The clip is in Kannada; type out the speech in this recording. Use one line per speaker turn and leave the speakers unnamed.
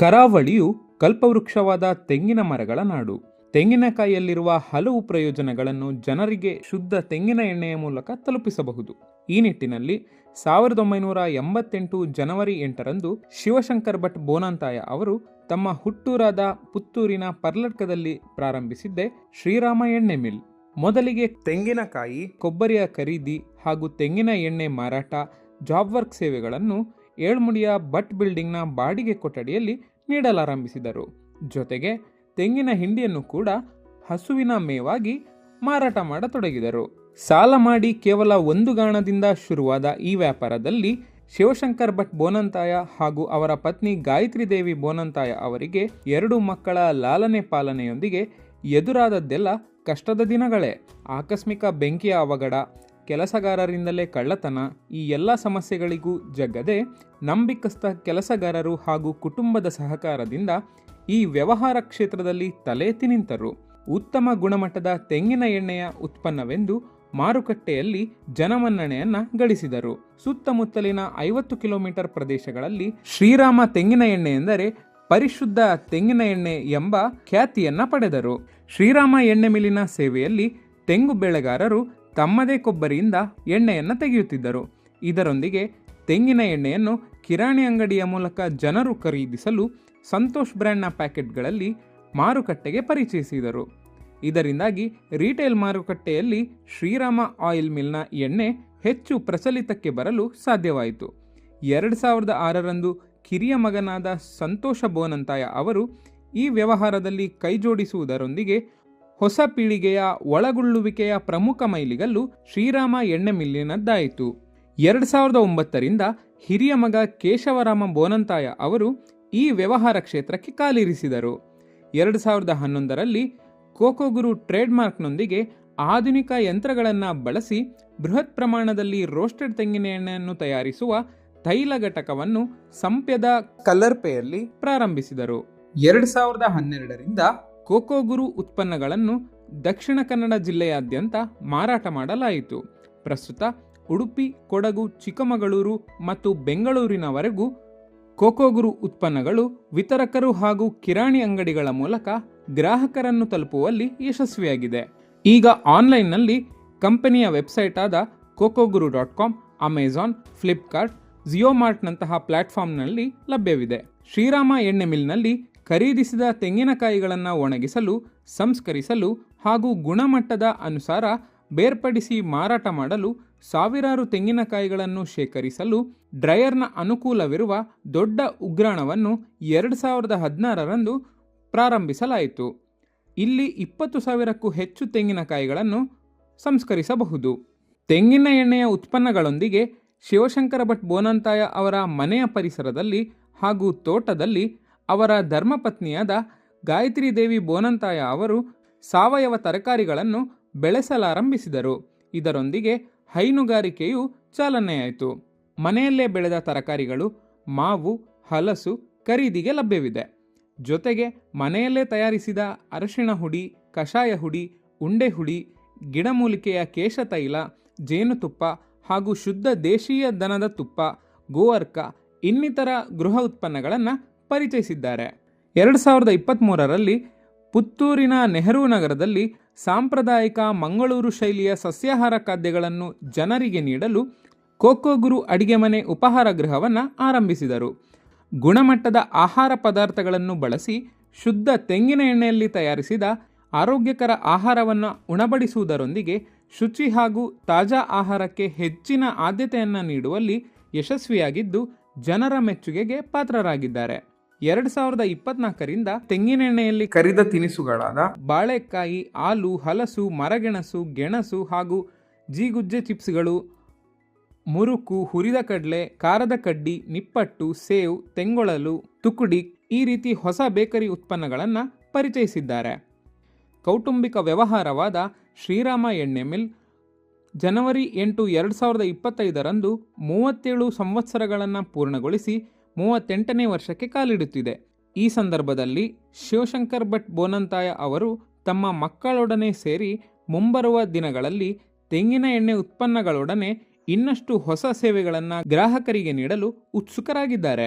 ಕರಾವಳಿಯು ಕಲ್ಪವೃಕ್ಷವಾದ ತೆಂಗಿನ ಮರಗಳ ನಾಡು. ತೆಂಗಿನಕಾಯಿಯಲ್ಲಿರುವ ಹಲವು ಪ್ರಯೋಜನಗಳನ್ನು ಜನರಿಗೆ ಶುದ್ಧ ತೆಂಗಿನ ಎಣ್ಣೆಯ ಮೂಲಕ ತಲುಪಿಸಬಹುದು. ಈ ನಿಟ್ಟಿನಲ್ಲಿ ಸಾವಿರದ ಒಂಬೈನೂರ ಎಂಬತ್ತೆಂಟು ಜನವರಿ ಎಂಟರಂದು ಶಿವಶಂಕರ್ ಭಟ್ ಬೋನಂತಾಯ ಅವರು ತಮ್ಮ ಹುಟ್ಟೂರಾದ ಪುತ್ತೂರಿನ ಪರ್ಲಟ್ಕದಲ್ಲಿ ಪ್ರಾರಂಭಿಸಿದ್ದೆ ಶ್ರೀರಾಮ ಎಣ್ಣೆ ಮಿಲ್. ಮೊದಲಿಗೆ ತೆಂಗಿನಕಾಯಿ, ಕೊಬ್ಬರಿಯ ಖರೀದಿ ಹಾಗೂ ತೆಂಗಿನ ಎಣ್ಣೆ ಮಾರಾಟ, ಜಾಬ್ ವರ್ಕ್ ಸೇವೆಗಳನ್ನು ಏಳ್ಮುಡಿಯ ಬಟ್ ಬಿಲ್ಡಿಂಗ್ನ ಬಾಡಿಗೆ ಕೊಠಡಿಯಲ್ಲಿ ನೀಡಲಾರಂಭಿಸಿದರು. ಜೊತೆಗೆ ತೆಂಗಿನ ಹಿಂಡಿಯನ್ನು ಕೂಡ ಹಸುವಿನ ಮೇವಾಗಿ ಮಾರಾಟ ಮಾಡತೊಡಗಿದರು. ಸಾಲ ಮಾಡಿ ಕೇವಲ ಒಂದು ಗಾಣದಿಂದ ಶುರುವಾದ ಈ ವ್ಯಾಪಾರದಲ್ಲಿ ಶಿವಶಂಕರ್ ಭಟ್ ಬೋನಂತಾಯ ಹಾಗೂ ಅವರ ಪತ್ನಿ ಗಾಯತ್ರಿ ದೇವಿ ಬೋನಂತಾಯ ಅವರಿಗೆ ಎರಡು ಮಕ್ಕಳ ಲಾಲನೆ ಪಾಲನೆಯೊಂದಿಗೆ ಎದುರಾದದ್ದೆಲ್ಲ ಕಷ್ಟದ ದಿನಗಳೇ. ಆಕಸ್ಮಿಕ ಬೆಂಕಿಯ ಅವಘಡ ಕೆಲಸಗಾರರಿಂದಲೇ ಕಳ್ಳತನ ಈ ಎಲ್ಲ ಸಮಸ್ಯೆಗಳಿಗೂ ಜಗ್ಗದೆ ನಂಬಿಕಸ್ಥ ಕೆಲಸಗಾರರು ಹಾಗೂ ಕುಟುಂಬದ ಸಹಕಾರದಿಂದ ಈ ವ್ಯವಹಾರ ಕ್ಷೇತ್ರದಲ್ಲಿ ತಲೆ ಎತ್ತಿ ನಿಂತರು ಉತ್ತಮ ಗುಣಮಟ್ಟದ ತೆಂಗಿನ ಎಣ್ಣೆಯ ಉತ್ಪನ್ನವೆಂದು ಮಾರುಕಟ್ಟೆಯಲ್ಲಿ ಜನಮನ್ನಣೆಯನ್ನು ಗಳಿಸಿದರು. ಸುತ್ತಮುತ್ತಲಿನ ಐವತ್ತು ಕಿಲೋಮೀಟರ್ ಪ್ರದೇಶಗಳಲ್ಲಿ ಶ್ರೀರಾಮ ತೆಂಗಿನ ಎಣ್ಣೆ ಎಂದರೆ ಪರಿಶುದ್ಧ ತೆಂಗಿನ ಎಣ್ಣೆ ಎಂಬ ಖ್ಯಾತಿಯನ್ನು ಪಡೆದರು. ಶ್ರೀರಾಮ ಎಣ್ಣೆ ಮಿಲ್ಲಿನ ಸೇವೆಯಲ್ಲಿ ತೆಂಗು ಬೆಳೆಗಾರರು ತಮ್ಮದೇ ಕೊಬ್ಬರಿಯಿಂದ ಎಣ್ಣೆಯನ್ನು ತೆಗೆಯುತ್ತಿದ್ದರು. ಇದರೊಂದಿಗೆ ತೆಂಗಿನ ಎಣ್ಣೆಯನ್ನು ಕಿರಾಣಿ ಅಂಗಡಿಯ ಮೂಲಕ ಜನರು ಖರೀದಿಸಲು ಸಂತೋಷ್ ಬ್ರ್ಯಾಂಡ್ನ ಪ್ಯಾಕೆಟ್ಗಳಲ್ಲಿ ಮಾರುಕಟ್ಟೆಗೆ ಪರಿಚಯಿಸಿದರು. ಇದರಿಂದಾಗಿ ರಿಟೇಲ್ ಮಾರುಕಟ್ಟೆಯಲ್ಲಿ ಶ್ರೀರಾಮ ಆಯಿಲ್ ಮಿಲ್ನ ಎಣ್ಣೆ ಹೆಚ್ಚು ಪ್ರಚಲಿತಕ್ಕೆ ಬರಲು ಸಾಧ್ಯವಾಯಿತು. ಎರಡು ಸಾವಿರದ ಆರರಂದು ಕಿರಿಯ ಮಗನಾದ ಸಂತೋಷ ಬೋನಂತಾಯ ಅವರು ಈ ವ್ಯವಹಾರದಲ್ಲಿ ಕೈಜೋಡಿಸುವುದರೊಂದಿಗೆ ಹೊಸ ಪೀಳಿಗೆಯ ಒಳಗೊಳ್ಳುವಿಕೆಯ ಪ್ರಮುಖ ಮೈಲಿಗಲ್ಲು ಶ್ರೀರಾಮ ಎಣ್ಣೆ ಮಿಲ್ಲಿನದ್ದಾಯಿತು. ಎರಡು ಸಾವಿರದ ಒಂಬತ್ತರಿಂದ ಹಿರಿಯ ಮಗ ಕೇಶವರಾಮ ಬೋನಂತಾಯ ಅವರು ಈ ವ್ಯವಹಾರ ಕ್ಷೇತ್ರಕ್ಕೆ ಕಾಲಿರಿಸಿದರು. ಎರಡು ಸಾವಿರದ ಹನ್ನೊಂದರಲ್ಲಿ ಕೋಕೋಗುರು ಟ್ರೇಡ್ಮಾರ್ಕ್ನೊಂದಿಗೆ ಆಧುನಿಕ ಯಂತ್ರಗಳನ್ನು ಬಳಸಿ ಬೃಹತ್ ಪ್ರಮಾಣದಲ್ಲಿ ರೋಸ್ಟೆಡ್ ತೆಂಗಿನ ಎಣ್ಣೆಯನ್ನು ತಯಾರಿಸುವ ತೈಲ ಘಟಕವನ್ನು ಸಂಪ್ಯದ ಕಲರ್ಪೆಯಲ್ಲಿ ಪ್ರಾರಂಭಿಸಿದರು. ಎರಡು ಸಾವಿರದ ಹನ್ನೆರಡರಿಂದ ಕೋಕೋಗುರು ಉತ್ಪನ್ನಗಳನ್ನು ದಕ್ಷಿಣ ಕನ್ನಡ ಜಿಲ್ಲೆಯಾದ್ಯಂತ ಮಾರಾಟ ಮಾಡಲಾಯಿತು. ಪ್ರಸ್ತುತ ಉಡುಪಿ, ಕೊಡಗು, ಚಿಕ್ಕಮಗಳೂರು ಮತ್ತು ಬೆಂಗಳೂರಿನವರೆಗೂ ಕೋಕೋಗುರು ಉತ್ಪನ್ನಗಳು ವಿತರಕರು ಹಾಗೂ ಕಿರಾಣಿ ಅಂಗಡಿಗಳ ಮೂಲಕ ಗ್ರಾಹಕರನ್ನು ತಲುಪುವಲ್ಲಿ ಯಶಸ್ವಿಯಾಗಿದೆ. ಈಗ ಆನ್ಲೈನ್ನಲ್ಲಿ ಕಂಪನಿಯ ವೆಬ್ಸೈಟ್ ಆದ Cocoguru dot com, Amazon, Flipkart ಜಿಯೋಮಾರ್ಟ್ನಂತಹ ಪ್ಲಾಟ್ಫಾರ್ಮ್ನಲ್ಲಿ ಲಭ್ಯವಿದೆ. ಶ್ರೀರಾಮ ಎಣ್ಣೆ ಮಿಲ್ನಲ್ಲಿ ಖರೀದಿಸಿದ ತೆಂಗಿನಕಾಯಿಗಳನ್ನು ಒಣಗಿಸಲು, ಸಂಸ್ಕರಿಸಲು ಹಾಗೂ ಗುಣಮಟ್ಟದ ಅನುಸಾರ ಬೇರ್ಪಡಿಸಿ ಮಾರಾಟ ಮಾಡಲು ಸಾವಿರಾರು ತೆಂಗಿನಕಾಯಿಗಳನ್ನು ಶೇಖರಿಸಲು ಡ್ರೈಯರ್ನ ಅನುಕೂಲವಿರುವ ದೊಡ್ಡ ಉಗ್ರಾಣವನ್ನು ಎರಡು ಸಾವಿರದ ಹದಿನಾರರಂದು ಪ್ರಾರಂಭಿಸಲಾಯಿತು. ಇಲ್ಲಿ ಇಪ್ಪತ್ತು ಸಾವಿರಕ್ಕೂ ಹೆಚ್ಚು ತೆಂಗಿನಕಾಯಿಗಳನ್ನು ಸಂಸ್ಕರಿಸಬಹುದು. ತೆಂಗಿನ ಎಣ್ಣೆಯ ಉತ್ಪನ್ನಗಳೊಂದಿಗೆ ಶಿವಶಂಕರ ಭಟ್ ಬೋನಂತಾಯ ಅವರ ಮನೆಯ ಪರಿಸರದಲ್ಲಿ ಹಾಗೂ ತೋಟದಲ್ಲಿ ಅವರ ಧರ್ಮಪತ್ನಿಯಾದ ಗಾಯತ್ರಿ ದೇವಿ ಬೋನಂತಾಯ ಅವರು ಸಾವಯವ ತರಕಾರಿಗಳನ್ನು ಬೆಳೆಸಲಾರಂಭಿಸಿದರು. ಇದರೊಂದಿಗೆ ಹೈನುಗಾರಿಕೆಯು ಚಾಲನೆಯಾಯಿತು. ಮನೆಯಲ್ಲೇ ಬೆಳೆದ ತರಕಾರಿಗಳು, ಮಾವು, ಹಲಸು ಖರೀದಿಗೆ ಲಭ್ಯವಿದೆ. ಜೊತೆಗೆ ಮನೆಯಲ್ಲೇ ತಯಾರಿಸಿದ ಅರಶಿಣ ಹುಡಿ, ಕಷಾಯ ಹುಡಿ, ಉಂಡೆ ಹುಡಿ, ಗಿಡಮೂಲಿಕೆಯ ಕೇಶತೈಲ ಜೇನುತುಪ್ಪ ಹಾಗೂ ಶುದ್ಧ ದೇಶೀಯ ದನದ ತುಪ್ಪ, ಗೋವರ್ಕ, ಇನ್ನಿತರ ಗೃಹ ಉತ್ಪನ್ನಗಳನ್ನು ಪರಿಚಯಿಸಿದ್ದಾರೆ. ಎರಡು ಸಾವಿರದ ಇಪ್ಪತ್ತ್ಮೂರರಲ್ಲಿ ಪುತ್ತೂರಿನ ನೆಹರು ನಗರದಲ್ಲಿ ಸಾಂಪ್ರದಾಯಿಕ ಮಂಗಳೂರು ಶೈಲಿಯ ಸಸ್ಯಾಹಾರ ಖಾದ್ಯಗಳನ್ನು ಜನರಿಗೆ ನೀಡಲು ಕೋಕೋಗುರು ಅಡಿಗೆ ಮನೆ ಉಪಹಾರ ಗೃಹವನ್ನು ಆರಂಭಿಸಿದರು. ಗುಣಮಟ್ಟದ ಆಹಾರ ಪದಾರ್ಥಗಳನ್ನು ಬಳಸಿ ಶುದ್ಧ ತೆಂಗಿನ ಎಣ್ಣೆಯಲ್ಲಿ ತಯಾರಿಸಿದ ಆರೋಗ್ಯಕರ ಆಹಾರವನ್ನು ಉಣಬಡಿಸುವುದರೊಂದಿಗೆ ಶುಚಿ ಹಾಗೂ ತಾಜಾ ಆಹಾರಕ್ಕೆ ಹೆಚ್ಚಿನ ಆದ್ಯತೆಯನ್ನು ನೀಡುವಲ್ಲಿ ಯಶಸ್ವಿಯಾಗಿದ್ದು ಜನರ ಮೆಚ್ಚುಗೆಗೆ ಪಾತ್ರರಾಗಿದ್ದಾರೆ. ಎರಡು ಸಾವಿರದ ಇಪ್ಪತ್ನಾಲ್ಕರಿಂದ ತೆಂಗಿನೆಣ್ಣೆಯಲ್ಲಿ ಕರಿದ ತಿನಿಸುಗಳಾದ ಬಾಳೆಕಾಯಿ, ಹಾಲು, ಹಲಸು, ಮರಗೆಣಸು, ಗೆಣಸು ಹಾಗೂ ಜೀಗುಜ್ಜೆ ಚಿಪ್ಸ್ಗಳು, ಮುರುಕು, ಹುರಿದ ಕಡಲೆ, ಖಾರದ ಕಡ್ಡಿ, ನಿಪ್ಪಟ್ಟು, ಸೇವ್, ತೆಂಗೊಳಲು, ತುಕುಡಿ ಈ ರೀತಿ ಹೊಸ ಬೇಕರಿ ಉತ್ಪನ್ನಗಳನ್ನು ಪರಿಚಯಿಸಿದ್ದಾರೆ. ಕೌಟುಂಬಿಕ ವ್ಯವಹಾರವಾದ ಶ್ರೀರಾಮ ಎಣ್ಣೆ ಮಿಲ್ ಜನವರಿ ಎಂಟು, ಎರಡು ಸಾವಿರದ ಇಪ್ಪತ್ತೈದರಂದು ಮೂವತ್ತೇಳು ಸಂವತ್ಸರಗಳನ್ನು ಪೂರ್ಣಗೊಳಿಸಿ ಮೂವತ್ತೆಂಟನೇ ವರ್ಷಕ್ಕೆ ಕಾಲಿಡುತ್ತಿದೆ. ಈ ಸಂದರ್ಭದಲ್ಲಿ ಶಿವಶಂಕರ್ ಭಟ್ ಬೋನಂತಾಯ ಅವರು ತಮ್ಮ ಮಕ್ಕಳೊಡನೆ ಸೇರಿ ಮುಂಬರುವ ದಿನಗಳಲ್ಲಿ ತೆಂಗಿನ ಎಣ್ಣೆ ಉತ್ಪನ್ನಗಳೊಡನೆ ಇನ್ನಷ್ಟು ಹೊಸ ಸೇವೆಗಳನ್ನು ಗ್ರಾಹಕರಿಗೆ ನೀಡಲು ಉತ್ಸುಕರಾಗಿದ್ದಾರೆ.